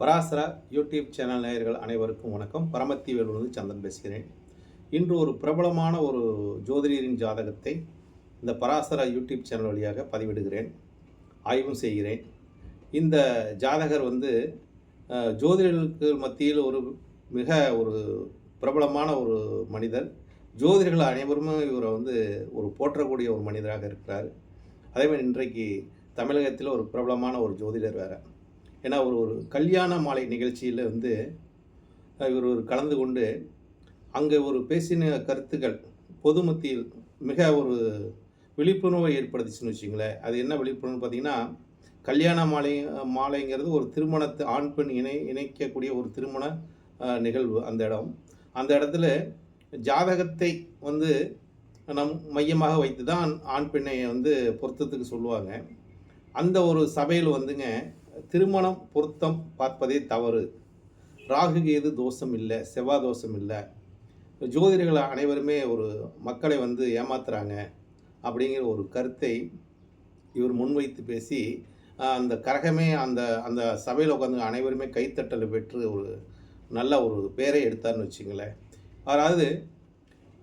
Parashara YouTube channel நேயர்கள் அனைவருக்கும் வணக்கம். பரமத்தி வேலூர்ந்து சந்தன் பேசுகிறேன். இன்று ஒரு பிரபலமான ஒரு ஜோதிடரின் ஜாதகத்தை இந்த பராசரா யூடியூப் சேனல் வழியாக பதிவிடுகிறேன். ஆய்வும் செய்கிறேன். இந்த ஜாதகர் வந்து ஜோதிடர்களுக்கு மத்தியில் ஒரு மிக ஒரு பிரபலமான ஒரு மனிதர். ஜோதிடர்கள் அனைவருமே இவரை வந்து ஒரு போற்றக்கூடிய ஒரு மனிதராக இருக்கிறார். அதே மாதிரி இன்றைக்கு தமிழகத்தில் ஒரு பிரபலமான ஒரு ஜோதிடர் வேறு. ஏன்னா ஒரு ஒரு கல்யாண மாலை நிகழ்ச்சியில் வந்து இவர் ஒரு கலந்து கொண்டு அங்கே ஒரு பேசின கருத்துக்கள் பொது மத்தியில் மிக ஒரு விழிப்புணர்வை ஏற்படுத்துச்சுன்னு வச்சுங்களேன். அது என்ன விழிப்புணர்வு பார்த்தீங்கன்னா கல்யாண மாலை மாலைங்கிறது ஒரு திருமணத்தை ஆண் பெண் இணை இணைக்கக்கூடிய ஒரு திருமண நிகழ்வு அந்த இடம். அந்த இடத்துல ஜாதகத்தை வந்து நம் மையமாக வைத்து தான் ஆண் பெண்ணை வந்து பொருத்தத்துக்கு சொல்லுவாங்க. அந்த ஒரு சபையில் வந்துங்க திருமணம் பொருத்தம் பார்ப்பதே தவறு. ராகு கேது தோஷம் இல்லை செவ்வாய் தோஷம் இல்லை. ஜோதிடர்கள் அனைவருமே ஒரு மக்களை வந்து ஏமாத்துறாங்க அப்படிங்கிற ஒரு கருத்தை இவர் முன்வைத்து பேசி அந்த கரகமே அந்த அந்த சபையில் உட்காந்து அனைவருமே கைத்தட்டல் பெற்று ஒரு நல்ல ஒரு பேரை எடுத்தார்னு வச்சுங்களேன். அதாவது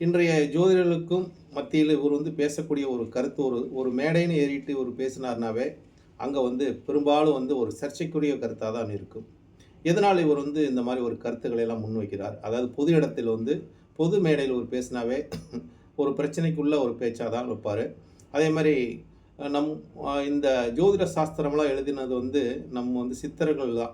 இன்றைய ஜோதிடர்களுக்கும் மத்தியில் இவர் வந்து பேசக்கூடிய ஒரு கருத்து ஒரு ஒரு மேடைன்னு ஏறிட்டு இவர் பேசினார்னாவே அங்கே வந்து பெரும்பாலும் வந்து ஒரு சர்ச்சைக்குரிய கருத்தாக தான் இருக்கும். எதனால் இவர் வந்து இந்த மாதிரி ஒரு கருத்துக்களை எல்லாம் முன்வைக்கிறார்? அதாவது பொது இடத்தில் வந்து பொது மேடையில் ஒரு பேசினாவே ஒரு பிரச்சனைக்குள்ள ஒரு பேச்சாக தான் வைப்பார். அதே மாதிரி நம் இந்த ஜோதிட சாஸ்திரம்லாம் எழுதினது வந்து நம்ம வந்து சித்தர்கள் தான்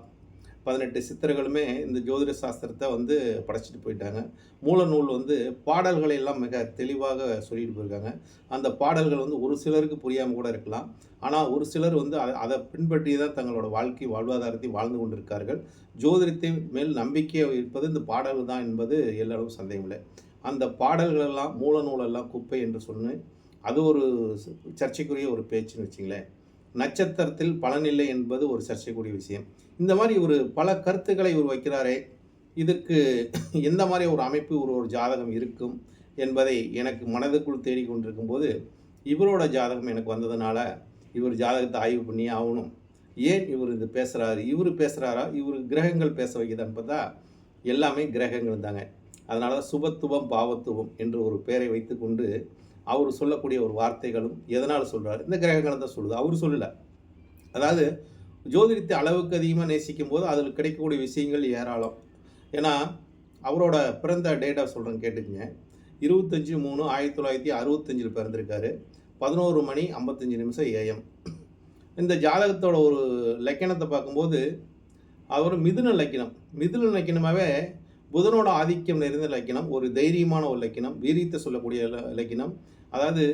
பதினெட்டு சித்தர்களுமே இந்த ஜோதிட சாஸ்திரத்தை வந்து படைச்சிட்டு போயிட்டாங்க. மூல நூல் வந்து பாடல்களை எல்லாம் மிக தெளிவாக சொல்லிட்டு போயிருக்காங்க. அந்த பாடல்கள் வந்து ஒரு சிலருக்கு புரியாமல் கூட இருக்கலாம். ஆனால் ஒரு சிலர் வந்து அதை அதை பின்பற்றி தான் தங்களோட வாழ்க்கை வாழ்வாதாரத்தை வாழ்ந்து கொண்டிருக்கார்கள். ஜோதிடத்தின் மேல் நம்பிக்கை இருப்பது இந்த பாடல்கள் தான் என்பது எல்லாரும் சந்தேகமில்லை அந்த பாடல்களெல்லாம் மூலநூலெல்லாம் மூல நூலெல்லாம் குப்பை என்று சொன்னு அது ஒரு சர்ச்சைக்குரிய ஒரு பேச்சுன்னு வச்சுங்களேன். நட்சத்திரத்தில் பலனில்லை என்பது ஒரு சர்ச்சைக்குரிய விஷயம். இந்த மாதிரி ஒரு பல கருத்துக்களை இவர் வைக்கிறாரே இதற்கு எந்த மாதிரி ஒரு அமைப்பு ஒரு ஒரு ஜாதகம் இருக்கும் என்பதை எனக்கு மனதுக்குள் தேடிக்கொண்டிருக்கும் போது இவரோட ஜாதகம் எனக்கு வந்ததுனால இவர் ஜாதகத்தை ஆய்வு பண்ணி ஆகணும். ஏன் இவர் இது பேசுகிறாரு இவர் பேசுகிறாரா இவர் கிரகங்கள் பேச வைக்குதான்னு பார்த்தா எல்லாமே கிரகங்கள் தாங்க. அதனால தான் சுபத்துவம் பாவத்துவம் என்று ஒரு பெயரை வைத்துக்கொண்டு அவர் சொல்லக்கூடிய ஒரு வார்த்தைகளும் எதனால் சொல்கிறார் இந்த கிரகங்களை தான் சொல்லுது. அவர் சொல்லலை. அதாவது ஜோதிடத்தை அளவுக்கு அதிகமாக நேசிக்கும் போது அதில் கிடைக்கக்கூடிய விஷயங்கள் ஏராளம். ஏன்னா அவரோட பிறந்த டேட்டா சொல்கிறேன் கேட்டுக்கங்க. இருபத்தஞ்சி மூணு ஆயிரத்தி தொள்ளாயிரத்தி அறுபத்தஞ்சில் பிறந்திருக்காரு. பதினோரு மணி ஐம்பத்தஞ்சு நிமிஷம் ஏஎம் இந்த ஜாதகத்தோட ஒரு லக்கணத்தை பார்க்கும்போது அவர் மிதுன லக்கினம் மிதுன லக்கினமாகவே புதனோட ஆதிக்கம் நிறைந்த லக்கினம் ஒரு தைரியமான ஒரு லக்கினம் வீரியத்தை சொல்லக்கூடிய இலக்கணம் லக்கினம். அதாவது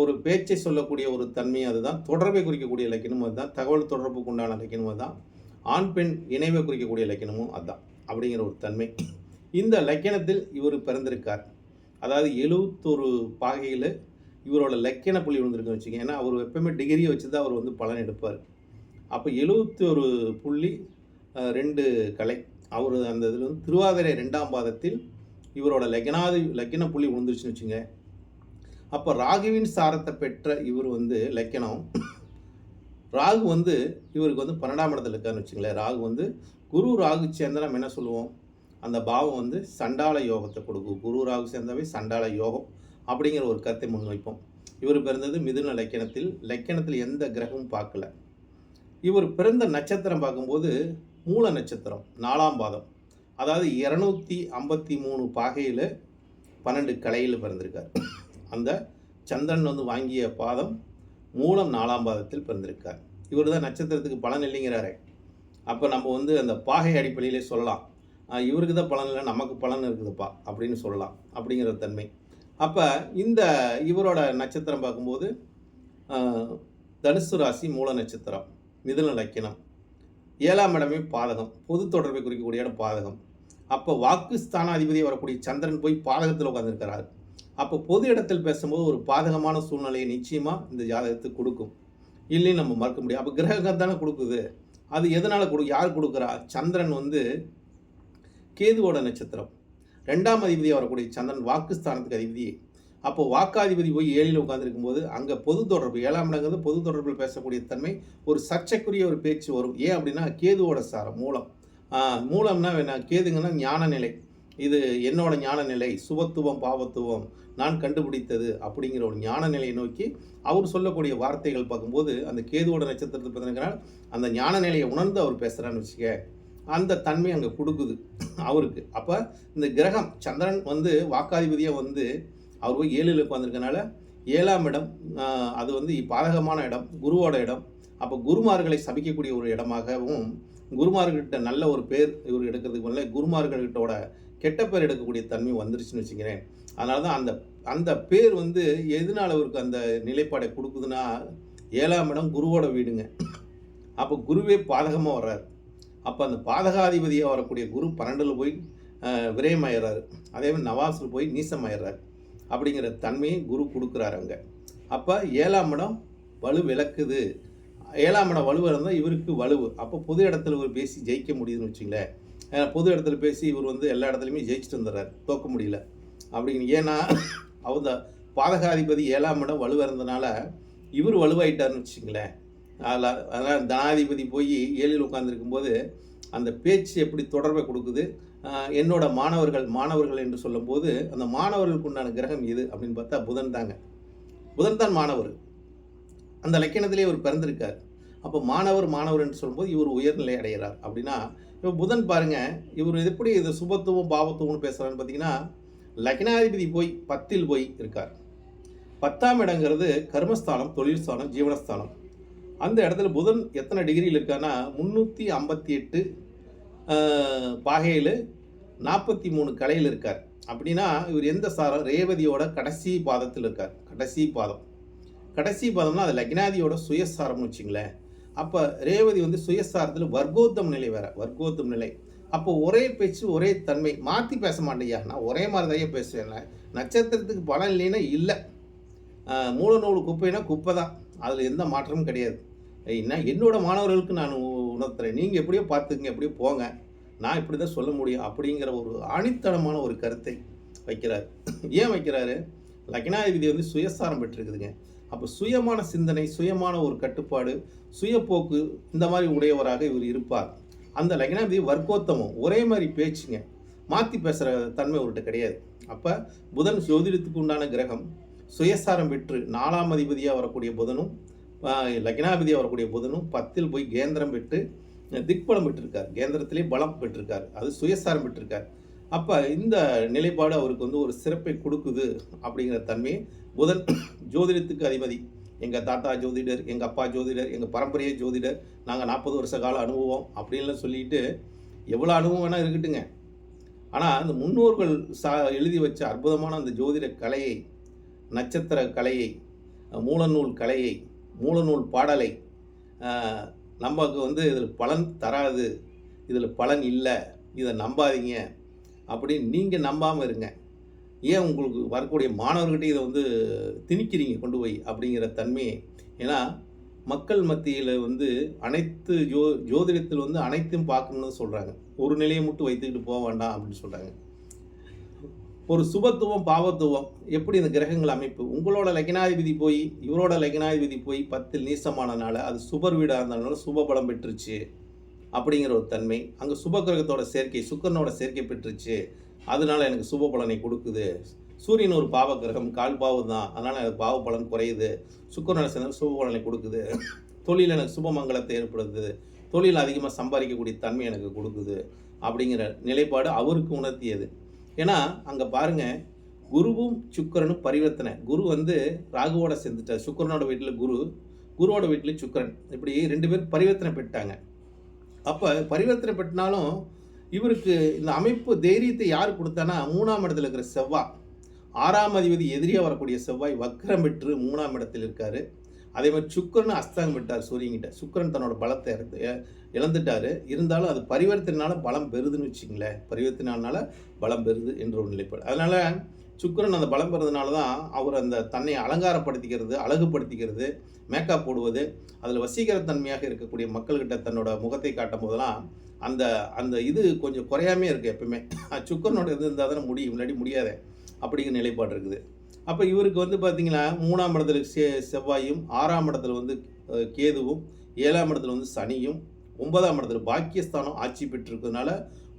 ஒரு பேச்சை சொல்லக்கூடிய ஒரு தன்மை அதுதான். தொடர்பை குறிக்கக்கூடிய இலக்கினம் அதுதான். தகவல் தொடர்புக்கு உண்டான இலக்கினம் அதுதான். ஆண் பெண் இணைவை குறிக்கக்கூடிய இலக்கினமும் அதுதான். அப்படிங்கிற ஒரு தன்மை. இந்த லக்கினத்தில் இவர் பிறந்திருக்கார். அதாவது எழுபத்தொரு பாகையில் இவரோட லக்கின புள்ளி விழுந்திருக்குன்னு வச்சுங்க ஏன்னா அவர் எப்பவுமே டிகிரியை வச்சு தான் அவர் வந்து பலன் எடுப்பார். அப்போ எழுபத்தி ஒரு புள்ளி ரெண்டு கலை. அவர் அந்த இதில் வந்து திருவாதிரை ரெண்டாம் பாதத்தில் இவரோட லக்னாதி லக்கின புள்ளி விழுந்துருச்சுன்னு வச்சுங்க. அப்போ ராகுவின் சாரத்தை பெற்ற இவர் வந்து லக்கணம். ராகு வந்து இவருக்கு வந்து பன்னெண்டாம் இடத்துல இருக்காருன்னு வச்சுங்களேன். ராகு வந்து குரு ராகு சேர்ந்தால் நம்ம என்ன சொல்லுவோம்? அந்த பாவம் வந்து சண்டால யோகத்தை கொடுக்கும். குரு ராகு சேர்ந்தவை சண்டால யோகம் அப்படிங்கிற ஒரு கருத்தை முன்வைப்போம். இவர் பிறந்தது மிதுன லக்கணத்தில். லக்கணத்தில் எந்த கிரகமும் பார்க்கல. இவர் பிறந்த நட்சத்திரம் பார்க்கும்போது மூல நட்சத்திரம் நாலாம் பாதம். அதாவது இரநூத்தி ஐம்பத்தி மூணு பாகையில் பன்னெண்டு கலையில் பிறந்திருக்கார். அந்த சந்திரன் வந்து வாங்கிய பாதம் மூலம் நாலாம் பாதத்தில் பிறந்திருக்கார். இவர் தான் நட்சத்திரத்துக்கு பலன் இல்லைங்கிறாரே. அப்போ நம்ம வந்து அந்த பாகை அடிப்படையிலே சொல்லலாம். இவருக்கு தான் பலன் இல்லை நமக்கு பலன் இருக்குதுப்பா அப்படின்னு சொல்லலாம். அப்படிங்கிற தன்மை. அப்போ இந்த இவரோட நட்சத்திரம் பார்க்கும்போது தனுசு ராசி மூல நட்சத்திரம் மிதுன லக்கினம் ஏழாம் இடமே பாதகம் பொது தொடர்பை குறிக்கக்கூடிய இடம் பாதகம். அப்போ வாக்கு ஸ்தானாதிபதி வரக்கூடிய சந்திரன் போய் பாதகத்தில் உட்காந்துருக்கிறார் அப்போ பொது இடத்தில் பேசும்போது ஒரு பாதகமான சூழ்நிலையை நிச்சயமாக இந்த ஜாதகத்துக்கு கொடுக்கும். இல்லைன்னு நம்ம மறக்க முடியும் அப்போ கிரகம் தானே கொடுக்குது. அது எதனால் கொடு யார் கொடுக்குறா? சந்திரன் வந்து கேதுவோட நட்சத்திரம். ரெண்டாம் அதிபதியாக வரக்கூடிய சந்திரன் வாக்குஸ்தானத்துக்கு அதிபதி. அப்போ வாக்காதிபதி போய் ஏழில் உட்காந்துருக்கும் போது அங்கே பொது தொடர்பு ஏழாம் இடங்கிறது பொது தொடர்பில் பேசக்கூடிய தன்மை ஒரு சர்ச்சைக்குரிய ஒரு பேச்சு வரும். ஏன் அப்படின்னா கேதுவோட சாரம் மூலம். மூலம்னா என்ன? கேதுங்கன்னா ஞான நிலை இது என்னோட ஞான நிலை சுபத்துவம் பாவத்துவம் நான் கண்டுபிடித்தது அப்படிங்கிற ஒரு ஞான நிலையை நோக்கி அவர் சொல்லக்கூடிய வார்த்தைகள் பார்க்கும்போது அந்த கேதுவோட நட்சத்திரத்தை பார்த்தீங்கன்னா அந்த ஞான நிலையை உணர்ந்து அவர் பேசுகிறான்னு வச்சுக்க அந்த தன்மை அங்கே கொடுக்குது. அவருக்கு. அப்போ இந்த கிரகம் சந்திரன் வந்து வாக்காதிபதியாக வந்து அவர் போய் ஏழில் உட்காந்துருக்கனால ஏழாம் இடம் அது வந்து பாதகமான இடம் குருவோட இடம். அப்போ குருமார்களை சபிக்கக்கூடிய ஒரு இடமாகவும் குருமார்கிட்ட நல்ல ஒரு பேர் இவர் எடுக்கிறதுக்கு முதல்ல குருமார்கள்கிட்டோட கெட்ட பேர் எடுக்கக்கூடிய தன்மை வந்துருச்சுன்னு வச்சுக்கிறேன். அதனால தான் அந்த அந்த பேர் வந்து எதனால் அவருக்கு அந்த நிலைப்பாடை கொடுக்குதுன்னா ஏழாம் இடம் குருவோட வீடுங்க. அப்போ குருவே பாதகமாக வர்றார். அப்போ அந்த பாதகாதிபதியாக வரக்கூடிய குரு பன்னெண்டில் போய் விரயமாயிடுறாரு அதே மாதிரி நவாஸில் போய் நீசமாயிடுறாரு அப்படிங்கிற தன்மையை குரு கொடுக்குறாரு அங்கே. அப்போ ஏழாம் இடம் வலு விளக்குது. ஏழாம் இடம் வலுவாக இருந்தால் இவருக்கு வலுவு. அப்போ பொது இடத்துல இவர் பேசி ஜெயிக்க முடியுதுன்னு வச்சுங்களேன். ஏன்னா பொது இடத்துல பேசி இவர் வந்து எல்லா இடத்துலையுமே ஜெயிச்சுட்டு வந்துடுறாரு. தோக்க முடியல. அப்படின்னு ஏன்னா அவங்க பாதகாதிபதி ஏழாம் இடம் வலுவாக இருந்தனால இவர் வலுவாயிட்டாருன்னு வச்சுங்களேன். அதில் அதனால் தனாதிபதி போய் ஏழில் உட்காந்துருக்கும்போது அந்த பேச்சு எப்படி தொடர்பை கொடுக்குது? என்னோட மாணவர்கள் மாணவர்கள் என்று சொல்லும்போது அந்த மாணவர்களுக்கு உண்டான கிரகம் எது அப்படின்னு பார்த்தா புதன் தாங்க. புதன் தான் மாணவர். அந்த லக்கணத்திலே இவர் பிறந்திருக்கார். அப்போ மாணவர் மாணவர் என்று சொல்லும்போது இவர் உயர்நிலை அடைகிறார். அப்படின்னா இப்போ புதன் பாருங்க இவர் எப்படி இது சுபத்துவம் பாவத்துவம்னு பேசுகிறான்னு பார்த்தீங்கன்னா லக்னாதிபதி போய் பத்தில் போய் இருக்கார். பத்தாம் இடங்கிறது கர்மஸ்தானம் தொழில் ஜீவனஸ்தானம். அந்த இடத்துல புதன் எத்தனை டிகிரியில் இருக்கான்னா முந்நூற்றி ஐம்பத்தி எட்டு பாகையில் நாற்பத்தி மூணு கலையில் இருக்கார். அப்படின்னா இவர் எந்த சாரம் ரேவதியோட கடைசி பாதத்தில் இருக்கார். கடைசி பாதம். கடைசி பாதம்னா அது லக்னாதியோட சுயசாரம்னு வச்சுங்களேன். அப்போ ரேவதி வந்து சுயசாரத்தில் வர்க்கோத்தம் நிலை வேற வர்க்கோத்தம் நிலை. அப்போ ஒரே பேச்சு ஒரே தன்மை. மாற்றி பேச மாட்டேயா நான் ஒரே மாதிரி தான் பேசுவேன் நட்சத்திரத்துக்கு பலம் இல்லைன்னா இல்லை. மூல நூல் குப்பைனா குப்பை தான் அதில் எந்த மாற்றமும் கிடையாது. என்ன என்னோட மாணவர்களுக்கு நான் உ- நீங்கள் எப்படியோ பார்த்துக்குங்க எப்படியோ போங்க. நான் இப்படி தான் சொல்ல முடியும் அப்படிங்கிற ஒரு அணித்தனமான ஒரு கருத்தை வைக்கிறார். ஏன் வைக்கிறாரு? லக்னாதிபதி வந்து சுயசாரம் பெற்றிருக்குதுங்க. அப்போ சுயமான சிந்தனை சுயமான ஒரு கட்டுப்பாடு சுயப்போக்கு இந்த மாதிரி உடையவராக இவர் இருப்பார். அந்த லக்னாதிபதி வர்க்கோத்தமம் ஒரே மாதிரி பேச்சுங்க. மாற்றி பேசுகிற தன்மை அவர்கிட்ட கிடையாது. அப்போ புதன் ஜோதிடத்துக்கு உண்டான கிரகம் சுயசாரம் பெற்று நாலாம் அதிபதியாக வரக்கூடிய புதனும் ஆஹ், வரக்கூடிய புதனும் பத்தில் போய் கேந்திரம் பெற்று திக்பலம் பெற்றிருக்கார். கேந்திரத்திலே பலம் பெற்றிருக்கார். அது சுயசாரம் பெற்றிருக்கார். அப்போ இந்த நிலைப்பாடு அவருக்கு வந்து ஒரு சிறப்பை கொடுக்குது அப்படிங்கிற தன்மையை புதன் ஜோதிடத்துக்கு அதிபதி எங்கள் தாத்தா ஜோதிடர் எங்கள் அப்பா ஜோதிடர் எங்கள் பரம்பரையே ஜோதிடர் நாங்கள் நாற்பது வருஷ கால அனுபவம் அப்படின்லாம் சொல்லிட்டு எவ்வளோ அனுபவம் வேணால் இருக்கட்டுங்க. ஆனால் அந்த முன்னோர்கள் சா எழுதி வச்ச அற்புதமான அந்த ஜோதிட கலையை நட்சத்திர கலையை மூலநூல் கலையை மூலநூல் பாடலை நமக்கு வந்து இதில் பலன் தராது இதில் பலன் இல்லை இதை நம்பாதீங்க அப்படின்னு நீங்கள் நம்பாமல் இருங்க. ஏன் உங்களுக்கு வரக்கூடிய மாணவர்கிட்ட இதை வந்து திணிக்கிறீங்க கொண்டு போய் அப்படிங்கிற தன்மையை? ஏன்னா மக்கள் மத்தியில் வந்து அனைத்து ஜோ ஜோதிடத்தில் வந்து அனைத்தையும் பார்க்கணும்னு சொல்கிறாங்க ஒரு நிலையை மட்டும் வைத்துக்கிட்டு போக வேண்டாம் அப்படின்னு சொல்கிறாங்க ஒரு சுபத்துவம் பாவத்துவம் எப்படி இந்த கிரகங்கள் அமைப்பு? உங்களோட லக்னாதிபதி போய் இவரோட லக்னாதிபதி போய் பத்தில் நீசமானனால அது சுபர் வீடாக இருந்தனால சுப பலம் பெற்றுச்சு அப்படிங்கிற ஒரு தன்மை. அங்கே சுப கிரகத்தோட சேர்க்கை சுக்கரனோட சேர்க்கை பெற்றுச்சு. அதனால எனக்கு சுப பலனை கொடுக்குது. சூரியன் ஒரு பாவ கிரகம் கால் பாவம் தான். அதனால் எனக்கு பாவ பலன் குறையுது. சுக்கரனை சேர்ந்து சுப பலனை கொடுக்குது. தொழில் எனக்கு சுபமங்கலத்தை ஏற்படுத்துது. தொழில் அதிகமாக சம்பாதிக்கக்கூடிய தன்மை எனக்கு கொடுக்குது. அப்படிங்கிற நிலைப்பாடு அவருக்கு உணர்த்தியது. ஏன்னா அங்கே பாருங்க குருவும் சுக்கிரனும் பரிவர்த்தனை. குரு வந்து ராகுவோட சேர்ந்துட்டார். சுக்கிரனோட வீட்டில் குரு குருவோட வீட்டில் சுக்கிரன். இப்படி ரெண்டு பேர் பரிவர்த்தனை பெற்றாங்க. அப்போ பரிவர்த்தனை பெற்றினாலும் இவருக்கு இந்த அமைப்பு தைரியத்தை யார் கொடுத்தானா மூணாம் இடத்துல இருக்கிற செவ்வாய் ஆறாம் அதிபதி எதிரியாக வரக்கூடிய செவ்வாய் வக்ரம் பெற்று மூணாம் இடத்தில் இருக்காரு. அதே மாதிரி சுக்கரன் அஸ்தாங்கம் விட்டார் சூரியன்கிட்ட. சுக்கிரன் தன்னோட பலத்தை இழந்துட்டாரு. இருந்தாலும் அது பரிவர்த்தனால பலம் பெறுதுன்னு வச்சுங்களேன் பரிவர்த்தனால பலம் பெறுது என்ற ஒரு நிலைப்பாடு. அதனால சுக்கரன் அந்த பலம் பெறதுனால தான் அவர் அந்த தன்னை அலங்காரப்படுத்திக்கிறது அழகுபடுத்திக்கிறது மேக்கப் போடுவது அதில் வசீகரத்தன்மையாக இருக்கக்கூடிய மக்கள்கிட்ட தன்னோட முகத்தை காட்டும் போதெல்லாம் அந்த அந்த இது கொஞ்சம் குறையாமே இருக்குது எப்பவுமே சுக்கரனோட இது இருந்தால் தானே முடியும். இல்லாட்டி முடியாதே. அப்படிங்கிற நிலைப்பாடு இருக்குது. அப்போ இவருக்கு வந்து பார்த்தீங்கன்னா மூணாம் இடத்துல செ செவ்வாயும் ஆறாம் இடத்துல வந்து கேதுவும் ஏழாம் இடத்துல வந்து சனியும் ஒன்பதாம் இடத்துல பாக்கியஸ்தானம் ஆட்சி பெற்றிருக்கிறதுனால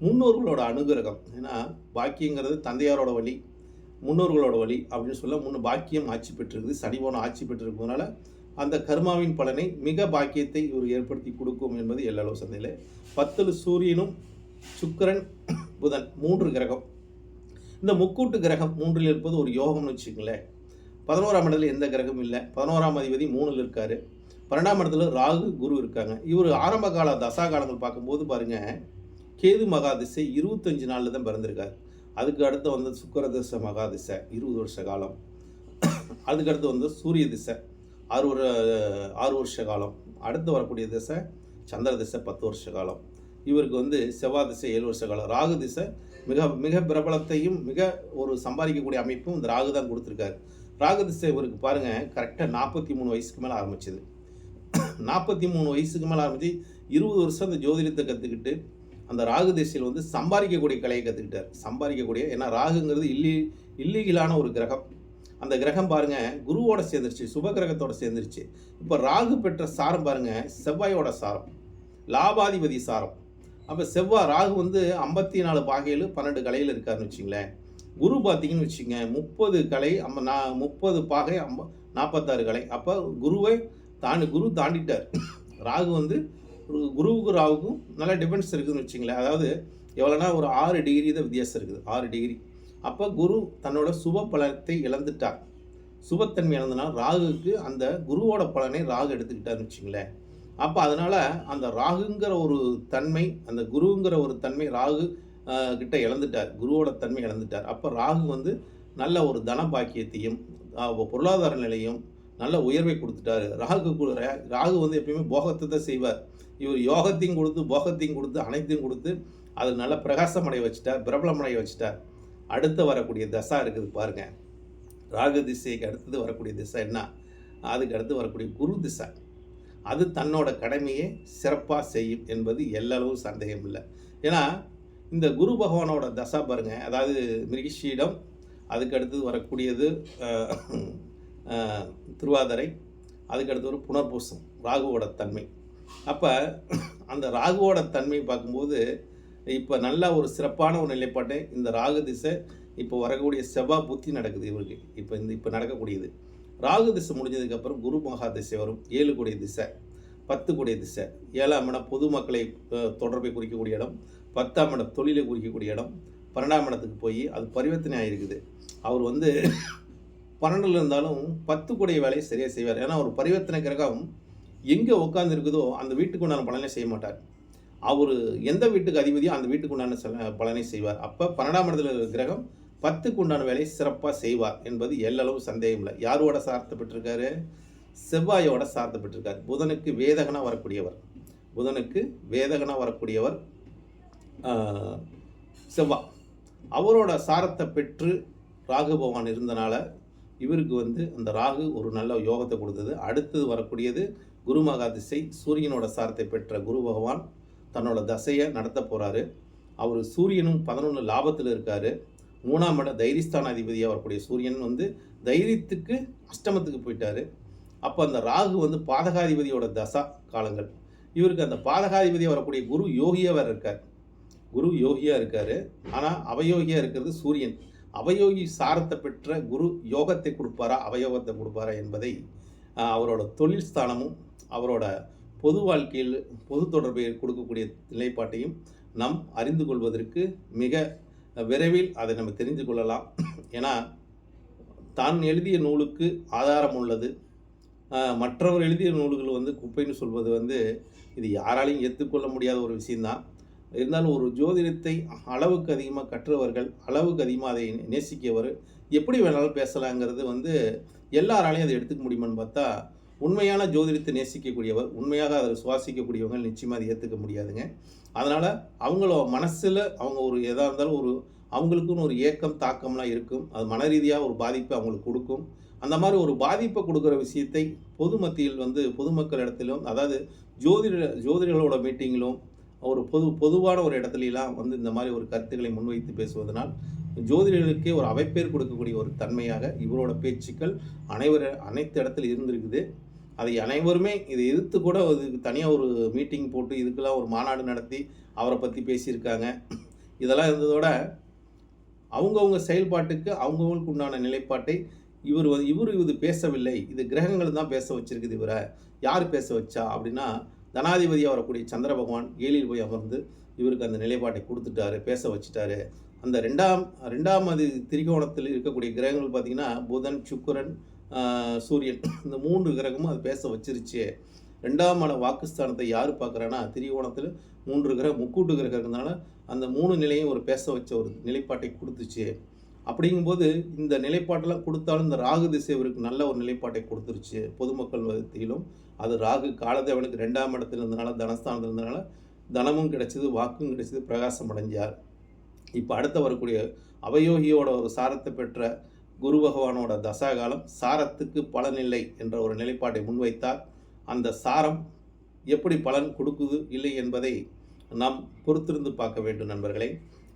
முன்னோர்களோட அனுகிரகம். ஏன்னா பாக்கியங்கிறது தந்தையாரோட வழி முன்னோர்களோட வழி அப்படின்னு சொல்ல முன்ன பாக்கியம் ஆட்சி பெற்றிருக்குது சனிபோனம் ஆட்சி பெற்றிருக்கிறதுனால அந்த கர்மாவின் பலனை மிக பாக்கியத்தை இவர் ஏற்படுத்தி கொடுக்கும் என்பது எல்லளவு சந்தையில் பத்தில் சூரியனும் சுக்கிரன் புதன் மூன்று கிரகம். இந்த முக்கூட்டு கிரகம் மூன்றில் இருப்பது ஒரு யோகம்னு வச்சுக்கங்களேன். பதினோராம் இடத்துல எந்த கிரகமும் இல்லை. பதினோராம் அதிபதி மூணில் இருக்காரு. பன்னெண்டாம் இடத்துல ராகு குரு இருக்காங்க. இவர் ஆரம்ப கால தசா காலங்கள் பார்க்கும்போது பாருங்க கேது மகாதிசை இருபத்தஞ்சு நாளில் தான் பிறந்திருக்காரு. அதுக்கு அடுத்து வந்து சுக்கர திசை மகாதிசை இருபது வருஷ காலம். அதுக்கு அடுத்து வந்து சூரிய திசை ஆறு ஒரு ஆறு வருஷ காலம். அடுத்து வரக்கூடிய திசை சந்திர திசை பத்து வருஷ காலம். இவருக்கு வந்து செவ்வாய் திசை ஏழு வருஷ காலம். ராகு திசை மிக மிக பிரபலத்தையும் மிக ஒரு சம்பாதிக்கக்கூடிய அமைப்பும் இந்த ராகு தான் கொடுத்துருக்காரு. ராகு திசை இவருக்கு பாருங்கள் கரெக்டாக நாற்பத்தி மூணு வயசுக்கு மேலே ஆரம்பிச்சது. நாற்பத்தி மூணு வயசுக்கு மேலே ஆரம்பித்து இருபது வருஷம் அந்த ஜோதிடத்தை கற்றுக்கிட்டு அந்த ராகு திசையில் வந்து சம்பாதிக்கக்கூடிய கலையை கற்றுக்கிட்டார் சம்பாதிக்கக்கூடிய ஏன்னா ராகுங்கிறது இல்லி இல்லீகலான ஒரு கிரகம். அந்த கிரகம் பாருங்க குருவோட சேர்ந்துருச்சு சுப கிரகத்தோட சேர்ந்துருச்சு. இப்போ ராகு பெற்ற சாரம் பாருங்க செவ்வாயோட சாரம் லாபாதிபதி சாரம். அப்போ செவ்வாய் ராகு வந்து ஐம்பத்தி நாலு பாகையில் பன்னெண்டு கலையில் இருக்காருன்னு வச்சுங்களேன். குரு பார்த்தீங்கன்னு வச்சுங்க முப்பது கலை அம்ப நான் முப்பது பாகை அம்ப நாற்பத்தாறு கலை. அப்போ குருவை தாண்டி குரு தாண்டிட்டார். ராகு வந்து குருவுக்கு ராகுக்கும் நல்ல டிஃபரன்ஸ் இருக்குதுன்னு வச்சுங்களேன். அதாவது எவ்வளோனா ஒரு ஆறு டிகிரி தான் வித்தியாசம் இருக்குது. ஆறு டிகிரி அப்போ குரு தன்னோட சுப பலத்தை இழந்துட்டார். சுபத்தன்மை இழந்தனால் ராகுக்கு அந்த குருவோட பலனை ராகு எடுத்துக்கிட்டாருன்னு வச்சுங்களேன். அப்போ அதனால் அந்த ராகுங்கிற ஒரு தன்மை அந்த குருங்கிற ஒரு தன்மை ராகு கிட்ட இழந்துட்டார். குருவோட தன்மை இழந்துட்டார். அப்போ ராகு வந்து நல்ல ஒரு தன பாக்கியத்தையும் பொருளாதார நிலையும் நல்ல உயர்வை கொடுத்துட்டாரு. ராகு கு- ராகு வந்து எப்பயுமே போகத்தை தான் செய்வார். இவர் யோகத்தையும் கொடுத்து போகத்தையும் கொடுத்து அனைத்தையும் கொடுத்து அதில் நல்ல பிரகாசம் அடைய வச்சுட்டார் பிரபலம் அடைய வச்சுட்டார். அடுத்து வரக்கூடிய தசா இருக்குது பாருங்க. ராகு திசைக்கு அடுத்தது வரக்கூடிய திசை என்ன? அதுக்கு அடுத்து வரக்கூடிய குரு திசை. அது தன்னோட கடமையை சிறப்பாக செய்யும் என்பது எல்லளவும் சந்தேகம் இல்லை. ஏன்னா இந்த குரு பகவானோட தசா பாருங்க அதாவது மிருகிஷியிடம் அதுக்கு அடுத்தது வரக்கூடியது திருவாதிரை அதுக்கடுத்து ஒரு புனர்பூசம் ராகுவோட தன்மை. அப்போ அந்த ராகுவோட தன்மை பார்க்கும்போது இப்போ நல்ல ஒரு சிறப்பான ஒரு நிலைப்பாட்டை இந்த ராகு திசை இப்போ வரக்கூடிய செவ்வாய் புத்தி நடக்குது இவருக்கு. இப்போ இந்த இப்போ நடக்கக்கூடியது. ராகு திசை முடிஞ்சதுக்கப்புறம் குரு மகா திசை வரும். ஏழு கூடிய திசை பத்து கூடிய திசை. ஏழாம் இடம் பொதுமக்களை தொடர்பை குறிக்கக்கூடிய இடம். பத்தாம் இடம் தொழிலை குறிக்கக்கூடிய இடம். பன்னெண்டாம் இடத்துக்கு போய் அது பரிவர்த்தனை ஆகிருக்குது அவர் வந்து பன்னெண்டில் இருந்தாலும் பத்து கூடைய வேலையை சரியாக செய்வார். ஏன்னா ஒரு பரிவர்த்தனை கிரகம் எங்கே உட்காந்துருக்குதோ அந்த வீட்டுக்கு உண்டான பலனை செய்ய மாட்டார். அவர் எந்த வீட்டுக்கு அதிபதியோ அந்த வீட்டுக்கு உண்டான சில- பலனை செய்வார். அப்போ பன்னெண்டாம் இடத்துல கிரகம் பத்துக்கு உண்டான வேலையை சிறப்பாக செய்வார் என்பது எல்லளவு சந்தேகம் இல்லை. யாரோட சார்த்தப்பட்டிருக்காரு செவ்வாயோட சார்த்தப்பட்டிருக்கார் புதனுக்கு வேதகனாக வரக்கூடியவர். புதனுக்கு வேதகனாக வரக்கூடியவர் செவ்வா. செவ்வாய் அவரோட சாரத்தை பெற்று ராகு பகவான் இருந்தனால இவருக்கு வந்து அந்த ராகு ஒரு நல்ல யோகத்தை கொடுத்தது. அடுத்தது வரக்கூடியது குரு மகா திசை சூரியனோட சாரத்தை பெற்ற குரு பகவான் தன்னோட தசையை நடத்த போகிறாரு அவர் சூரியனும் பதினொன்று லாபத்தில் இருக்கார். மூணாம் இட தைரியஸ்தானாதிபதியாக வரக்கூடிய சூரியன் வந்து தைரியத்துக்கு அஷ்டமத்துக்கு போயிட்டார். அப்போ அந்த ராகு வந்து பாதகாதிபதியோட தசா காலங்கள். இவருக்கு அந்த பாதகாதிபதியாக வரக்கூடிய குரு யோகியாக வேறு இருக்கார். குரு யோகியாக இருக்கார். ஆனால் அவயோகியாக இருக்கிறது சூரியன். அவயோகி சாரத்தை பெற்ற குரு யோகத்தை கொடுப்பாரா அவயோகத்தை கொடுப்பாரா என்பதை அவரோட தொழில் ஸ்தானமும் அவரோட பொது வாழ்க்கையில் பொது தொடர்பை கொடுக்கக்கூடிய நிலைப்பாட்டையும் நாம் அறிந்து கொள்வதற்கு மிக விரைவில் அதை நம்ம தெரிந்து கொள்ளலாம். ஏன்னா தான் எழுதிய நூலுக்கு ஆதாரம் உள்ளது. மற்றவர் எழுதிய நூல்கள் வந்து குப்பைன்னு சொல்வது வந்து இது யாராலையும் ஏற்றுக்கொள்ள முடியாத ஒரு விஷயந்தான் இருந்தாலும் ஒரு ஜோதிடத்தை அளவுக்கு அதிகமாக கற்றவர்கள் அளவுக்கு அதிகமாக அதை நேசிக்கவர் எப்படி வேணாலும் பேசலாங்கிறது வந்து எல்லாராலையும் அதை எடுத்துக்க முடியுமான்னு பார்த்தா உண்மையான ஜோதிடத்தை நேசிக்கக்கூடியவர் உண்மையாக அதை சுவாசிக்கக்கூடியவங்க நிச்சயமாக அதை ஏற்றுக்க முடியாதுங்க. அதனால் அவங்கள மனசில் அவங்க ஒரு எதாக இருந்தாலும் ஒரு அவங்களுக்குன்னு ஒரு ஏக்கம் தாக்கம்லாம் இருக்கும். அது மன ரீதியாக ஒரு பாதிப்பை அவங்களுக்கு கொடுக்கும். அந்த மாதிரி ஒரு பாதிப்பை கொடுக்குற விஷயத்தை பொது மத்தியில் வந்து பொதுமக்கள் இடத்திலும் அதாவது ஜோதிட ஜோதிடர்களோட மீட்டிங்கிலும் ஒரு பொது பொதுவான ஒரு இடத்துலலாம் வந்து இந்த மாதிரி ஒரு கருத்துக்களை முன்வைத்து பேசுவதனால் ஜோதிடர்களுக்கே ஒரு அவைப்பேர் கொடுக்கக்கூடிய ஒரு தன்மையாக இவரோட பேச்சுக்கள் அனைவர அனைத்து இடத்துல இருந்திருக்குது. அதை அனைவருமே இதை எதிர்த்து கூட இதுக்கு தனியாக ஒரு மீட்டிங் போட்டு இதுக்கெல்லாம் ஒரு மாநாடு நடத்தி அவரை பற்றி பேசியிருக்காங்க. இதெல்லாம் இருந்ததோட அவங்கவுங்க செயல்பாட்டுக்கு அவங்கவுங்களுக்கு உண்டான நிலைப்பாட்டை இவர் வந்து இவர் இது பேசவில்லை. இது கிரகங்கள் தான் பேச வச்சிருக்குது இவரை. யார் பேச வச்சா? அப்படின்னா தனாதிபதியாக வரக்கூடிய சந்திர பகவான் ஏழில் போய் அமர்ந்து இவருக்கு அந்த நிலைப்பாட்டை கொடுத்துட்டாரு பேச வச்சுட்டாரு. அந்த ரெண்டாம் ரெண்டாம் அது திரிகோணத்தில் இருக்கக்கூடிய கிரகங்கள் பார்த்தீங்கன்னா புதன் சுக்கிரன் சூரியன் இந்த மூன்று கிரகமும் அது பேச வச்சிருச்சு. ரெண்டாம் மல வாக்குஸ்தானத்தை யார் பார்க்குறான்னா திரிகோணத்தில் மூன்று கிரகம் முக்கூட்டு கிரகம் இருந்தனால அந்த மூணு நிலையும் ஒரு பேச வச்ச ஒரு நிலைப்பாட்டை கொடுத்துச்சு. அப்படிங்கும்போது இந்த நிலைப்பாட்டெல்லாம் கொடுத்தாலும் இந்த ராகு திசை இவருக்கு நல்ல ஒரு நிலைப்பாட்டை கொடுத்துருச்சு. பொதுமக்கள் மத்தியிலும் அது ராகு காலதேவனுக்கு ரெண்டாம் இடத்துல இருந்தனால தனஸ்தானத்தில் இருந்தனால தனமும் கிடைச்சது வாக்கும் கிடைச்சது பிரகாசம் அடைஞ்சார். இப்போ அடுத்து வரக்கூடிய அவயோகியோட ஒரு சாரத்தை பெற்ற குரு பகவானோட தசாகாலம் சாரத்துக்கு பலனில்லை என்ற ஒரு நிலைப்பாட்டை முன்வைத்தார். அந்த சாரம் எப்படி பலன் கொடுக்குது இல்லை என்பதை நாம் பொறுத்திருந்து பார்க்க வேண்டும் நண்பர்களே.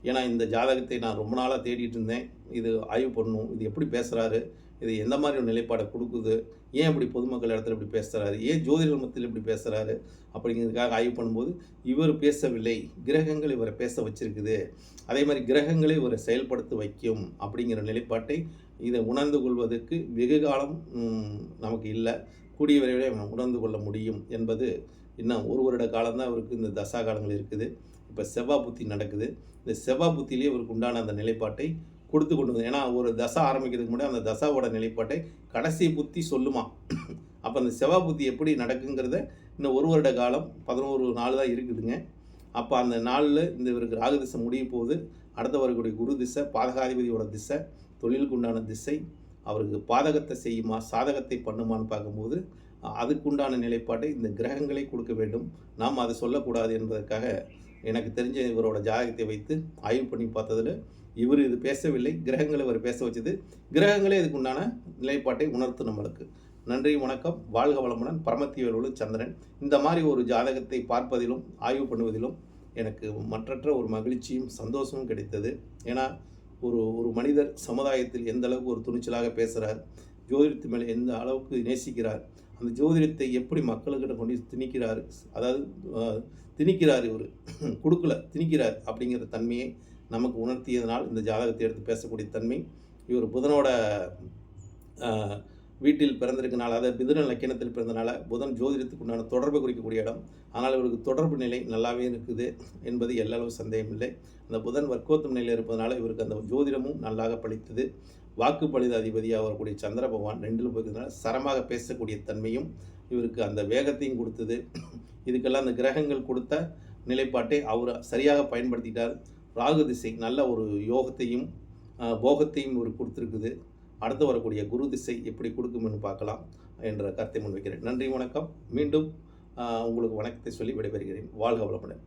ஏன்னா இந்த ஜாதகத்தை நான் ரொம்ப நாளாக தேடிட்டு இருந்தேன். இது ஆய்வு பண்ணும் இது எப்படி பேசுகிறாரு இது எந்த மாதிரி ஒரு நிலைப்பாடை கொடுக்குது ஏன் இப்படி பொதுமக்கள் இடத்துல இப்படி பேசுகிறாரு ஏன் ஜோதிடர் மத்தியில் இப்படி பேசுகிறாரு அப்படிங்கிறதுக்காக ஆய்வு பண்ணும்போது இவர் பேசவில்லை. கிரகங்கள் இவரை பேச வச்சிருக்குது. அதே மாதிரி கிரகங்களை இவரை செயல்படுத்த வைக்கும் அப்படிங்கிற நிலைப்பாட்டை இதை உணர்ந்து கொள்வதற்கு வெகு காலம் நமக்கு இல்லை. கூடிய விரைவில் உணர்ந்து கொள்ள முடியும் என்பது இன்னும் ஒரு வருட காலம்தான் அவருக்கு இந்த தசா காலங்கள் இருக்குது. இப்போ செவ்வாய் புத்தி நடக்குது. இந்த செவ்வாய் புத்தியிலே இவருக்கு உண்டான அந்த நிலைப்பாட்டை கொடுத்து கொண்டு வந்து ஏன்னா ஒரு தசை ஆரம்பிக்கிறதுக்கு முன்னாடி அந்த தசாவோட நிலைப்பாட்டை கடைசி புத்தி சொல்லுமா? அப்போ அந்த செவ்வாய் புத்தி எப்படி நடக்குங்கிறத இன்னும் ஒரு வருட காலம் பதினோரு நாள் தான் இருக்குதுங்க. அப்போ அந்த நாளில் இந்த இவருக்கு ராகு திசை முடிய போது அடுத்த வரக்கூடிய குரு திசை பாதகாதிபதியோட திசை தொழிலுக்கு உண்டான திசை அவருக்கு பாதகத்தை செய்யுமா சாதகத்தை பண்ணுமான்னு பார்க்கும்போது அதுக்குண்டான நிலைப்பாட்டை இந்த கிரகங்களை கொடுக்க வேண்டும். நாம் அதை சொல்லக்கூடாது என்பதற்காக எனக்கு தெரிஞ்ச இவரோட ஜாதகத்தை வைத்து ஆய்வு பண்ணி பார்த்ததில் இவர் இது பேசவில்லை. கிரகங்களை அவர் பேச வச்சது. கிரகங்களே இதுக்கு உண்டான நிலைப்பாட்டை உணர்த்து நம்மளுக்கு. நன்றி வணக்கம். வாழ்க வளமுடன் பரமத்தியவர்களு சந்திரன். இந்த மாதிரி ஒரு ஜாதகத்தை பார்ப்பதிலும் ஆய்வு பண்ணுவதிலும் எனக்கு மற்றற்ற ஒரு மகிழ்ச்சியும் சந்தோஷமும் கிடைத்தது. ஏன்னா ஒரு ஒரு மனிதர் சமுதாயத்தில் எந்த அளவுக்கு ஒரு துணிச்சலாக பேசுகிறார் ஜோதிடத்து மேலே எந்த அளவுக்கு நேசிக்கிறார் அந்த ஜோதிடத்தை எப்படி மக்களுக்கிட்ட கொண்டு திணிக்கிறார் அதாவது திணிக்கிறார் இவர். கொடுக்கல திணிக்கிறார் அப்படிங்கிற தன்மையை நமக்கு உணர்த்தியதனால் இந்த ஜாதகத்தை எடுத்து பேசக்கூடிய தன்மை இவர் புதனோட வீட்டில் பிறந்திருக்கனால அதாவது மிதுன லக்கணத்தில் பிறந்தனால புதன் ஜோதிடத்துக்கு உண்டான தொடர்பை குறிக்கக்கூடிய இடம். ஆனால் இவருக்கு தொடர்பு நிலை நல்லாவே இருக்குது என்பது எல்லளவு சந்தேகம் இல்லை அந்த புதன் வர்க்கோத்தம் நிலையில் இருப்பதனால இவருக்கு அந்த ஜோதிடமும் நல்லாக பழித்தது. வாக்கு பலித அதிபதியாக வரக்கூடிய சந்திர பகவான் ரெண்டிலும் போகிறதுனால சரமாக பேசக்கூடிய தன்மையும் இவருக்கு அந்த வேகத்தையும் கொடுத்தது. இதுக்கெல்லாம் அந்த கிரகங்கள் கொடுத்த நிலைப்பாட்டை அவர் சரியாக பயன்படுத்திட்டார். ராகு திசை நல்ல ஒரு யோகத்தையும் போகத்தையும் ஒரு கொடுத்துருக்குது. அடுத்து வரக்கூடிய குரு திசை எப்படி கொடுக்கும்னு பார்க்கலாம் என்ற கருத்தை முன்வைக்கிறேன். நன்றி வணக்கம். மீண்டும் உங்களுக்கு வணக்கத்தை சொல்லி விடைபெறுகிறேன். வாழ்க வளமுடன்.